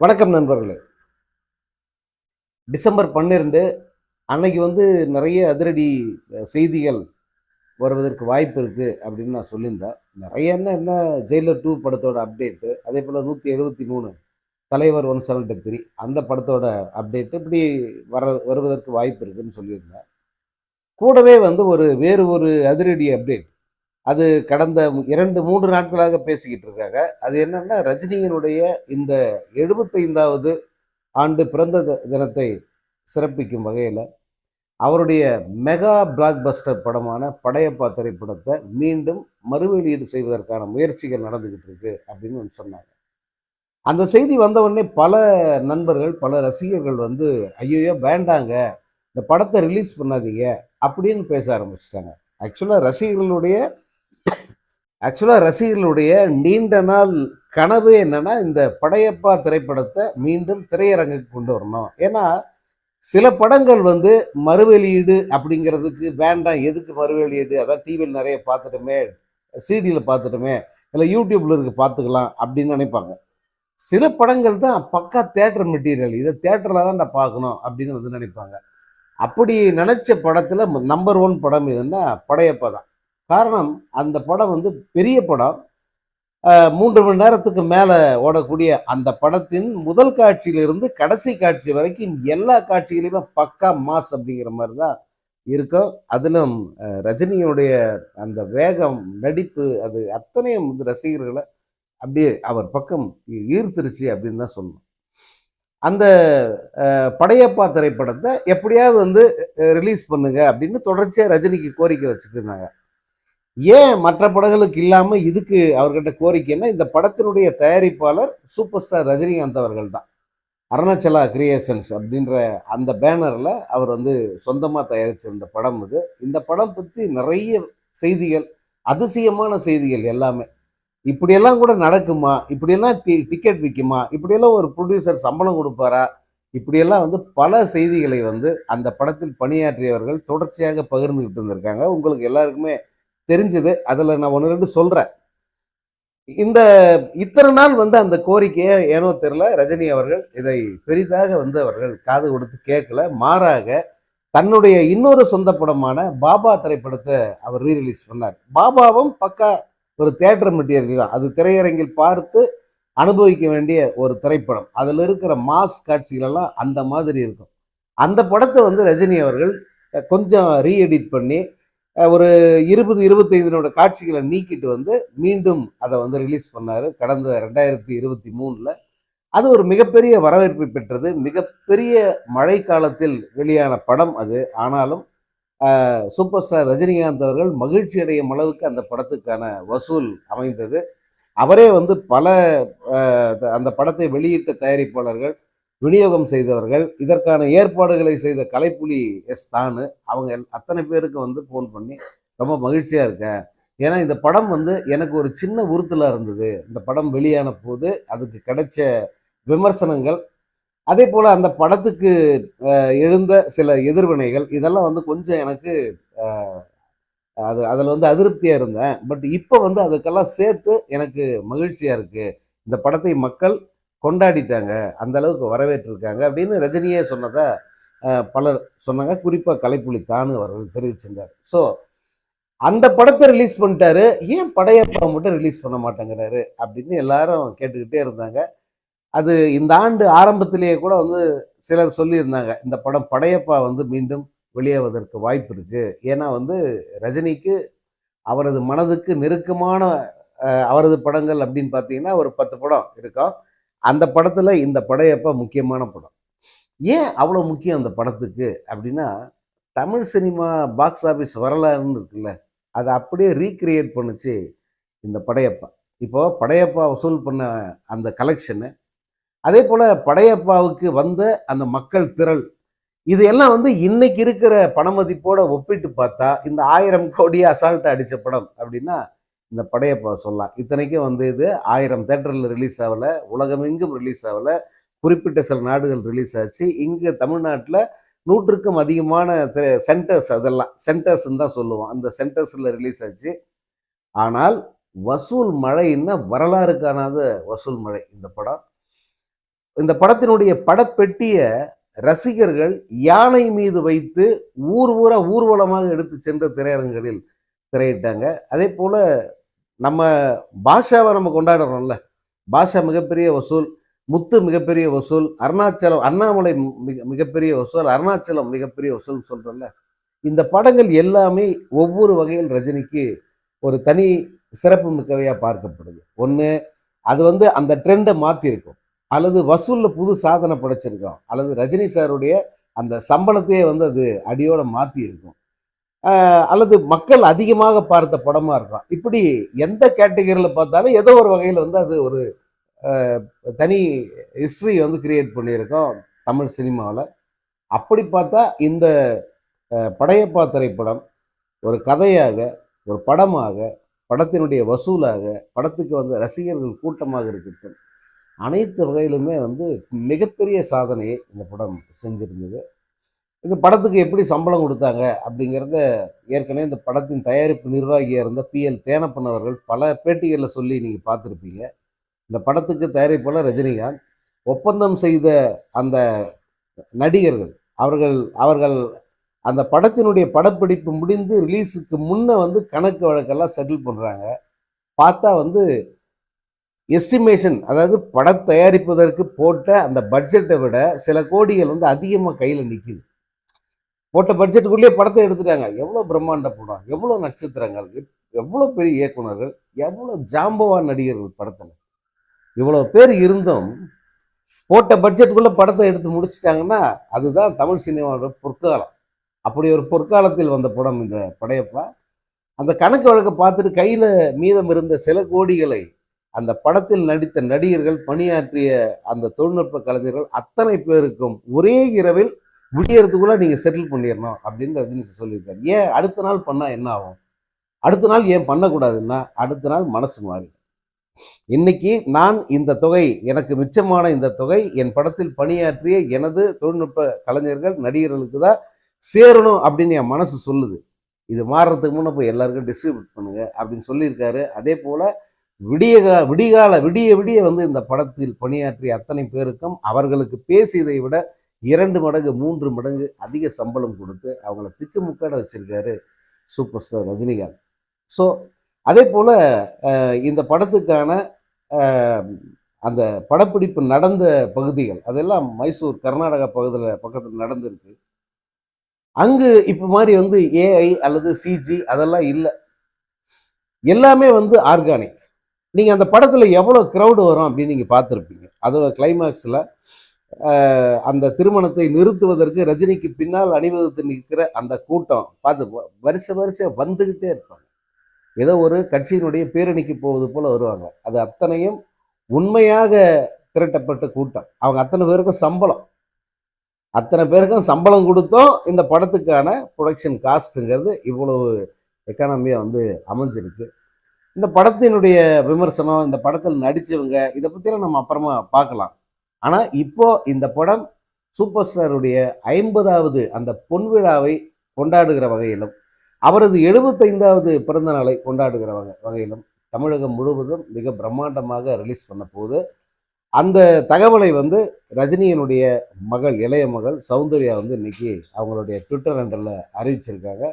வணக்கம் நண்பர்களே. டிசம்பர் பன்னிரெண்டு அன்னைக்கு வந்து நிறைய அதிரடி செய்திகள் வருவதற்கு வாய்ப்பு இருக்குது அப்படின்னு நான் சொல்லியிருந்தேன். நிறைய என்ன என்ன ஜெயிலர் டூ படத்தோட அப்டேட்டு அதே போல் நூற்றி எழுபத்தி மூணு தலைவர் ஒன் செவன்ட்டி த்ரீ அந்த படத்தோட அப்டேட்டு இப்படி வர வருவதற்கு வாய்ப்பு இருக்குதுன்னு சொல்லியிருந்தேன். கூடவே வந்து ஒரு வேறு ஒரு அதிரடி அப்டேட் அது கடந்த இரண்டு மூன்று நாட்களாக பேசிக்கிட்டு இருக்காங்க அது என்னன்னா ரஜினியினுடைய இந்த எழுபத்தைந்தாவது ஆண்டு பிறந்த தினத்தை சிறப்பிக்கும் வகையில் அவருடைய மெகா பிளாக் பஸ்டர் படமான படையப்பா திரைப்படத்தை மீண்டும் மறுவெளியீடு செய்வதற்கான முயற்சிகள் நடந்துக்கிட்டு இருக்கு அப்படின்னு ஒன்று சொன்னாங்க. அந்த செய்தி வந்தவுடனே பல நண்பர்கள் பல ரசிகர்கள் வந்து ஐயோயோ வேண்டாங்க இந்த படத்தை ரிலீஸ் பண்ணாதீங்க அப்படின்னு பேச ஆரம்பிச்சிட்டாங்க. ஆக்சுவலாக ரசிகர்களுடைய ஆக்சுவலாக ரசிகர்களுடைய நீண்ட நாள் கனவு என்னன்னா இந்த படையப்பா திரைப்படத்தை மீண்டும் திரையரங்குக்கு கொண்டு வரணும். ஏன்னா சில படங்கள் வந்து மறுவெளியீடு அப்படிங்கிறதுக்கு வேண்டாம். எதுக்கு மறுவெளியீடு? அதான் டிவியில் நிறைய பார்த்துட்டோமே சிடியில் பார்த்துட்டோமே இல்லை யூடியூப்பில் இருக்கு பார்த்துக்கலாம் அப்படின்னு நினைப்பாங்க. சில படங்கள் தான் பக்கா தேட்டர் மெட்டீரியல் இதை தேட்டரில் தான் நான் பார்க்கணும் அப்படின்னு வந்து நினைப்பாங்க. அப்படி நினச்ச படத்தில் நம்பர் ஒன் படம் எதுன்னா படையப்பா தான். காரணம் அந்த படம் வந்து பெரிய படம். மூன்று மணி நேரத்துக்கு மேலே ஓடக்கூடிய அந்த படத்தின் முதல் காட்சியிலிருந்து கடைசி காட்சி வரைக்கும் எல்லா காட்சிகளையுமே பக்கா மாஸ் அப்படிங்கிற மாதிரி தான் இருக்கும். அதிலும் ரஜினியுடைய அந்த வேகம் நடிப்பு அது அத்தனையும் வந்து ரசிகர்களை அப்படியே அவர் பக்கம் ஈர்த்துருச்சு அப்படின்னு தான் சொல்லணும். அந்த படையப்பா திரைப்படத்தை எப்படியாவது வந்து ரிலீஸ் பண்ணுங்க அப்படின்னு தொடர்ச்சியாக ரஜினிக்கு கோரிக்கை வச்சுட்டு இருந்தாங்க. ஏன் மற்ற படங்களுக்கு இல்லாமல் இதுக்கு அவர்கிட்ட கோரிக்கைன்னா இந்த படத்தினுடைய தயாரிப்பாளர் சூப்பர் ஸ்டார் ரஜினிகாந்த் அவர்கள் தான். அருணாச்சலா கிரியேஷன்ஸ் அப்படின்ற அந்த பேனரில் அவர் வந்து சொந்தமாக தயாரிச்சிருந்த படம் இது. இந்த படம் பற்றி நிறைய செய்திகள் அதிசயமான செய்திகள் எல்லாமே. இப்படியெல்லாம் கூட நடக்குமா? இப்படியெல்லாம் டி டிக்கெட் விற்குமா இப்படியெல்லாம் ஒரு ப்ரொடியூசர் சம்பளம் கொடுப்பாரா? இப்படியெல்லாம் வந்து பல செய்திகளை வந்து அந்த படத்தில் பணியாற்றியவர்கள் தொடர்ச்சியாக பகிர்ந்துக்கிட்டு இருந்திருக்காங்க. உங்களுக்கு எல்லாருக்குமே தெரிஞ்சது. அதில் நான் ஒன்று ரெண்டு சொல்கிறேன் இந்த இத்தனை நாள் வந்து அந்த கோரிக்கையை ஏனோ தெரில ரஜினி அவர்கள் இதை பெரிதாக வந்து அவர்கள் காது கொடுத்து கேட்கல. மாறாக தன்னுடைய இன்னொரு சொந்த படமான பாபா திரைப்படத்தை அவர் ரீரிலீஸ் பண்ணார். பாபாவும் பக்கா ஒரு தேட்டர் மெட்டீரியல் தான். அது திரையரங்கில் பார்த்து அனுபவிக்க வேண்டிய ஒரு திரைப்படம். அதில் இருக்கிற மாஸ் காட்சிகளெல்லாம் அந்த மாதிரி இருக்கும். அந்த படத்தை வந்து ரஜினி அவர்கள் கொஞ்சம் ரீஎடிட் பண்ணி ஒரு இருபது இருபத்தைந்தினோட காட்சிகளை நீக்கிட்டு வந்து மீண்டும் அதை வந்து ரிலீஸ் பண்ணார். கடந்த ரெண்டாயிரத்தி இருபத்தி மூணில். அது ஒரு மிகப்பெரிய வரவேற்பை பெற்றது. மிகப்பெரிய மழை காலத்தில் வெளியான படம் அது. ஆனாலும் சூப்பர் ஸ்டார் ரஜினிகாந்த் அவர்கள் மகிழ்ச்சி அடையும் அளவுக்கு அந்த படத்துக்கான வசூல் அமைந்தது. அவரே வந்து பல அந்த படத்தை வெளியிட்ட தயாரிப்பாளர்கள் விநியோகம் செய்தவர்கள் இதற்கான ஏற்பாடுகளை செய்த கலைப்புலி எஸ் தானு. அவங்க எல்- அத்தனை பேருக்கு வந்து ஃபோன் பண்ணி ரொம்ப மகிழ்ச்சியாக இருக்கேன் ஏன்னா இந்த படம் வந்து எனக்கு ஒரு சின்ன உறுத்தலாக இருந்தது. இந்த படம் வெளியான போது அதுக்கு கிடைச்ச விமர்சனங்கள் அதே போல் அந்த படத்துக்கு எழுந்த சில எதிர்வினைகள் இதெல்லாம் வந்து கொஞ்சம் எனக்கு அது அதில் வந்து அதிருப்தியாக இருந்தேன். பட் இப்போ வந்து அதுக்கெல்லாம் சேர்த்து எனக்கு மகிழ்ச்சியாக இருக்குது இந்த படத்தை மக்கள் கொண்டாடிட்டாங்க அந்த அளவுக்கு வரவேற்றிருக்காங்க அப்படின்னு ரஜினியே சொன்னதை பலர் சொன்னாங்க. குறிப்பாக கலைப்புலி தானு அவர்கள் தெரிவிச்சிருந்தார். ஸோ அந்த படத்தை ரிலீஸ் பண்ணிட்டாரு. ஏன் படையப்பா மட்டும் ரிலீஸ் பண்ண மாட்டேங்கிறாரு அப்படின்னு எல்லாரும் கேட்டுக்கிட்டே இருந்தாங்க. அது இந்த ஆண்டு ஆரம்பத்திலேயே கூட வந்து சிலர் சொல்லியிருந்தாங்க இந்த படம் படையப்பா வந்து மீண்டும் வெளியாவதற்கு வாய்ப்பு இருக்கு. ஏன்னா வந்து ரஜினிக்கு அவரது மனதுக்கு நெருக்கமான அவரது படங்கள் அப்படின்னு பார்த்தீங்கன்னா ஒரு பத்து படம் இருக்கும். அந்த படத்தில் இந்த படையப்பா முக்கியமான படம். ஏன் அவ்வளோ முக்கியம் அந்த படத்துக்கு? அப்படின்னா தமிழ் சினிமா பாக்ஸ் ஆஃபீஸ் வரலாறுன்னு இருக்குல்ல அதை அப்படியே ரீக்ரியேட் பண்ணுச்சு இந்த படையப்பா. இப்போ படையப்பா வசூல் பண்ண அந்த கலெக்ஷனு அதே போல் படையப்பாவுக்கு வந்த அந்த மக்கள் திரள் இது எல்லாம் வந்து இன்னைக்கு இருக்கிற பணமதிப்போட ஒப்பிட்டு பார்த்தா இந்த ஆயிரம் கோடியை அசால்ட்டாக அடித்த படம் அப்படின்னா இந்த படையை சொல்லலாம். இத்தனைக்கும் வந்து இது ஆயிரம் தேட்டரில் ரிலீஸ் ஆகலை. உலகமெங்கும் ரிலீஸ் ஆகலை. குறிப்பிட்ட சில நாடுகள் ரிலீஸ் ஆச்சு. இங்கே தமிழ்நாட்டில் நூற்றுக்கும் அதிகமான சென்டர்ஸ் அதெல்லாம். சென்டர்ஸ்ன்னு தான் சொல்லுவோம். அந்த சென்டர்ஸில் ரிலீஸ் ஆச்சு. ஆனால் வசூல் மழைன்னா வரலாறு காணாத வசூல் மழை இந்த படம். இந்த படத்தினுடைய படப்பெட்டியை ரசிகர்கள் யானை மீது வைத்து ஊர் ஊரா ஊர்வலமாக எடுத்து சென்ற திரையரங்குகளில் திரையிட்டாங்க. அதே போல் நம்ம பாஷாவை நம்ம கொண்டாடுறோம்ல. பாஷா மிகப்பெரிய வசூல் முத்து மிகப்பெரிய வசூல் அருணாச்சலம் அண்ணாமலை மிக மிகப்பெரிய வசூல் அருணாச்சலம் மிகப்பெரிய வசூல் சொல்கிறோம்ல இந்த படங்கள் எல்லாமே ஒவ்வொரு வகையில் ரஜினிக்கு ஒரு தனி சிறப்பு மிக்கவையாக பார்க்கப்படுது. ஒன்று அது வந்து அந்த ட்ரெண்டை மாற்றிருக்கும் அல்லது வசூலில் புது சாதனை படைச்சிருக்கோம். அல்லது ரஜினி சாருடைய அந்த சம்பளத்தையே வந்து அது அடியோடு மாற்றி இருக்கும் அல்லது மக்கள் அதிகமாக பார்த்த படமாக இருக்கும் இப்படி எந்த கேட்டகரியில் பார்த்தாலும் ஏதோ ஒரு வகையில் வந்து அது ஒரு தனி ஹிஸ்ட்ரி வந்து கிரியேட் பண்ணியிருக்கோம் தமிழ் சினிமாவில் அப்படி பார்த்தா இந்த படையப்பா திரைப்படம் ஒரு கதையாக ஒரு படமாக படத்தினுடைய வசூலாக படத்துக்கு வந்து ரசிகர்கள் கூட்டமாக இருக்கட்டும் அனைத்து வகையிலுமே வந்து மிகப்பெரிய சாதனையை இந்த படம் செஞ்சுருந்தது. இந்த படத்துக்கு எப்படி சம்பளம் கொடுத்தாங்க அப்படிங்கிறத ஏற்கனவே இந்த படத்தின் தயாரிப்பு நிர்வாகியாக இருந்த பிஎல் தேனப்பன் அவர்கள் பல பேட்டிகளில் சொல்லி நீங்கள் பார்த்துருப்பீங்க. இந்த படத்துக்கு தயாரிப்பாளர் ரஜினிகாந்த். ஒப்பந்தம் செய்த அந்த நடிகர்கள் அவர்கள் அவர்கள் அந்த படத்தினுடைய படப்பிடிப்பு முடிந்து ரிலீஸுக்கு முன்னே வந்து கணக்கு வழக்கெல்லாம் செட்டில் பண்ணுறாங்க பார்த்தா வந்து எஸ்டிமேஷன் அதாவது படம் தயாரிப்பதற்கு போட்ட அந்த பட்ஜெட்டை விட சில கோடிகள் வந்து அதிகமாக கையில் நிற்கிது போட்ட பட்ஜெட்டுக்குள்ளேயே படத்தை எடுத்துட்டாங்க. எவ்வளோ பிரம்மாண்ட படம் எவ்வளோ நட்சத்திரங்கள் எவ்வளோ பெரிய இயக்குனர்கள் எவ்வளோ ஜாம்பவான் நடிகர்கள் படத்தில். இவ்வளோ பேர் இருந்தும் போட்ட பட்ஜெட்டுக்குள்ளே படத்தை எடுத்து முடிச்சிட்டாங்கன்னா அதுதான் தமிழ் சினிமாவோட பொற்காலம். அப்படி ஒரு பொற்காலத்தில் வந்த படம் இந்த படையப்பா. அந்த கணக்கு வழக்கை பார்த்துட்டு கையில் மீதம் இருந்த சில கோடிகளை அந்த படத்தில் நடித்த நடிகர்கள் பணியாற்றிய அந்த தொழில்நுட்ப கலைஞர்கள் அத்தனை பேருக்கும் ஒரே இரவில் விடியறதுக்குள்ளே நீங்கள் செட்டில் பண்ணிடணும் அப்படின்னு ரஜினி சொல்லியிருக்காரு. ஏன் அடுத்த நாள் பண்ணால் என்ன ஆகும்? அடுத்த நாள் ஏன் பண்ணக்கூடாதுன்னா அடுத்த நாள் மனசு மாறி இன்னைக்கு நான் இந்த தொகை எனக்கு மிச்சமான இந்த தொகை என் படத்தில் பணியாற்றிய எனது தொழில்நுட்ப கலைஞர்கள் நடிகர்களுக்கு தான் சேரணும் அப்படின்னு என் மனசு சொல்லுது. இது மாறுறதுக்கு முன்னே போய் எல்லாருக்கும் டிஸ்ட்ரிபியூட் பண்ணுங்க அப்படின்னு சொல்லியிருக்காரு. அதே போல் விடியகா விடிகால விடிய விடிய வந்து இந்த படத்தில் பணியாற்றிய அத்தனை பேருக்கும் அவர்களுக்கு பேசியதை விட இரண்டு மடங்கு மூன்று மடங்கு அதிக சம்பளம் கொடுத்து அவங்கள திக்குமுக்காட வச்சிருக்காரு சூப்பர் ஸ்டார் ரஜினிகாந்த். ஸோ அதே போல் இந்த படத்துக்கான அந்த படப்பிடிப்பு நடந்த பகுதிகள் அதெல்லாம் மைசூர் கர்நாடகா பகுதியில் பக்கத்தில் நடந்திருக்கு. அங்கு இப்போ மாதிரி வந்து ஏஐ அல்லது சிஜி அதெல்லாம் இல்லை. எல்லாமே வந்து ஆர்கானிக் நீங்கள் அந்த படத்தில் எவ்வளோ க்ரௌடு வரும் அப்படின்னு நீங்கள் பார்த்துருப்பீங்க. அதோட கிளைமேக்ஸில் அந்த திருமணத்தை நிறுத்துவதற்கு ரஜினிக்கு பின்னால் அணிவகுத்து நிற்கிற அந்த கூட்டம் பார்த்து வரிசை வரிசையாக வந்துக்கிட்டே இருப்பாங்க. ஏதோ ஒரு கட்சியினுடைய பேரணிக்கு போவது போல வருவாங்க. அது அத்தனையும் உண்மையாக திரட்டப்பட்ட கூட்டம். அவங்க அத்தனை பேருக்கும் சம்பளம். அத்தனை பேருக்கும் சம்பளம் கொடுத்தோம். இந்த படத்துக்கான ப்ரொடக்ஷன் காஸ்ட்டுங்கிறது இவ்வளவு எக்கானமியாக வந்து அமைஞ்சிருக்கு. இந்த படத்தினுடைய விமர்சனம் இந்த படத்தில் நடித்தவங்க இதை பற்றிலாம் நம்ம அப்புறமா பார்க்கலாம். ஆனால் இப்போ இந்த படம் சூப்பர் ஸ்டாருடைய ஐம்பதாவது அந்த பொன்விழாவை கொண்டாடுகிற வகையிலும் அவரது எழுபத்தைந்தாவது பிறந்த நாளை கொண்டாடுகிற வகை வகையிலும் தமிழகம் முழுவதும் மிக பிரம்மாண்டமாக ரிலீஸ் பண்ண போது அந்த தகவலை வந்து ரஜினியினுடைய மகள் இளைய மகள் சௌந்தர்யா வந்து இன்னைக்கு அவங்களுடைய ட்விட்டர் ஹேண்டலில் அறிவிச்சிருக்காங்க.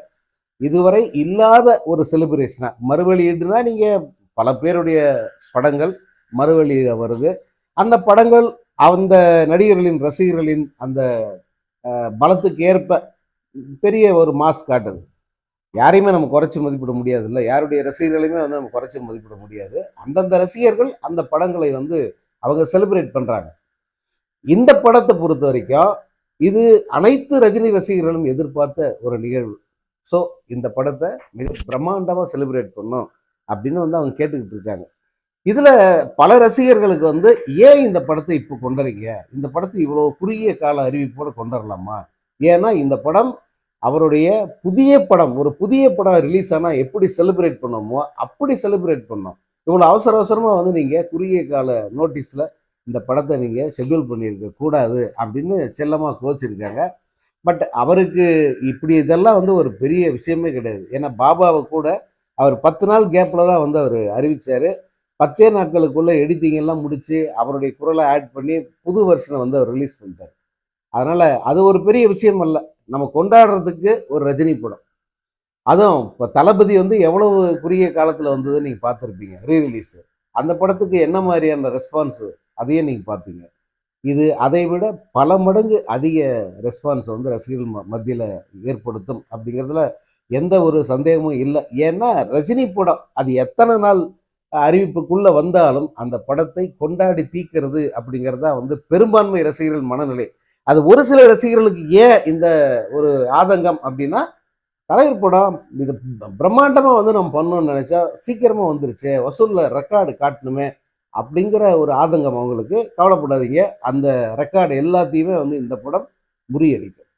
இதுவரை இல்லாத ஒரு செலிப்ரேஷனா மறுவெளியீடுனா நீங்கள் பல பேருடைய படங்கள் மறுவெளியில் வருது. அந்த படங்கள் அந்த நடிகர்களின் ரசிகர்களின் அந்த பலத்துக்கு ஏற்ப பெரிய ஒரு மாஸ் காட்டுது. யாரையுமே நம்ம குறைச்சி மதிப்பிட முடியாது இல்லை யாருடைய ரசிகர்களையுமே வந்து நம்ம குறைச்சி மதிப்பிட முடியாது. அந்தந்த ரசிகர்கள் அந்த படங்களை வந்து அவங்க செலிப்ரேட் பண்ணுறாங்க இந்த படத்தை பொறுத்த வரைக்கும் இது அனைத்து ரஜினி ரசிகர்களும் எதிர்பார்த்த ஒரு நிகழ்வு. ஸோ இந்த படத்தை மிக பிரம்மாண்டமாக செலிப்ரேட் பண்ணோம் அப்படின்னு வந்து அவங்க கேட்டுக்கிட்டு இருக்காங்க. இதில் பல ரசிகர்களுக்கு வந்து ஏன் இந்த படத்தை இப்போ கொண்டுறீங்க? இந்த படத்தை இவ்வளோ குறுகிய கால அறிவிப்போடு கொண்டுடலாமா ஏன்னா இந்த படம் அவருடைய புதிய படம் ஒரு புதிய படம் ரிலீஸ் ஆனால் எப்படி செலிப்ரேட் பண்ணோமோ அப்படி செலிப்ரேட் பண்ணோம். இவ்வளோ அவசர அவசரமாக வந்து நீங்கள் குறுகிய கால நோட்டீஸில் இந்த படத்தை நீங்கள் ஷெட்யூல் பண்ணியிருக்க கூடாது அப்படின்னு செல்லமாக கோச்சிருக்காங்க பட் அவருக்கு இப்படி இதெல்லாம் வந்து ஒரு பெரிய விஷயமே கிடையாது. ஏன்னா பாபாவை கூட அவர் பத்து நாள் கேப்பில் தான் வந்து அவர் அறிவிச்சார். பத்தே நாட்களுக்குள்ளே எடிட்டிங் எல்லாம் முடித்து அவருடைய குரலை ஆட் பண்ணி புது வெர்ஷனை வந்து அவர் ரிலீஸ் பண்ணிட்டார். அதனால் அது ஒரு பெரிய விஷயம் அல்ல. நம்ம கொண்டாடுறதுக்கு ஒரு ரஜினி படம். அதுவும் இப்போ தளபதி வந்து எவ்வளவு குறுகிய காலத்தில் வந்தது நீங்கள் பார்த்துருப்பீங்க ரீ ரிலீஸு அந்த படத்துக்கு என்ன மாதிரியான ரெஸ்பான்ஸு அதையே நீங்கள் பார்த்தீங்க. இது அதை விட பல மடங்கு அதிக ரெஸ்பான்ஸ் வந்து ரசிகர்கள் ம மத்தியில் ஏற்படுத்தும் அப்படிங்கிறதுல எந்த ஒரு சந்தேகமும் இல்லை. ஏன்னா ரஜினி படம் அது எத்தனை நாள் அறிவிப்புக்குள்ளே வந்தாலும் அந்த படத்தை கொண்டாடி தீக்கிறது அப்படிங்கிறது தான் வந்து பெரும்பான்மை ரசிகர்கள் மனநிலை. அது ஒரு சில ரசிகர்களுக்கு ஏன் இந்த ஒரு ஆதங்கம் அப்படின்னா தலைவர் படம் இது பிரம்மாண்டமாக வந்து நம்ம பண்ணோம்னு நினச்சா சீக்கிரமாக வந்துருச்சு வசூலில் ரெக்கார்டு காட்டணுமே அப்படிங்கிற ஒரு ஆதங்கம் அவங்களுக்கு. கவலைப்படாதீங்க. அந்த ரெக்கார்டு எல்லாத்தையுமே வந்து இந்த படம் முறியடிக்கும்.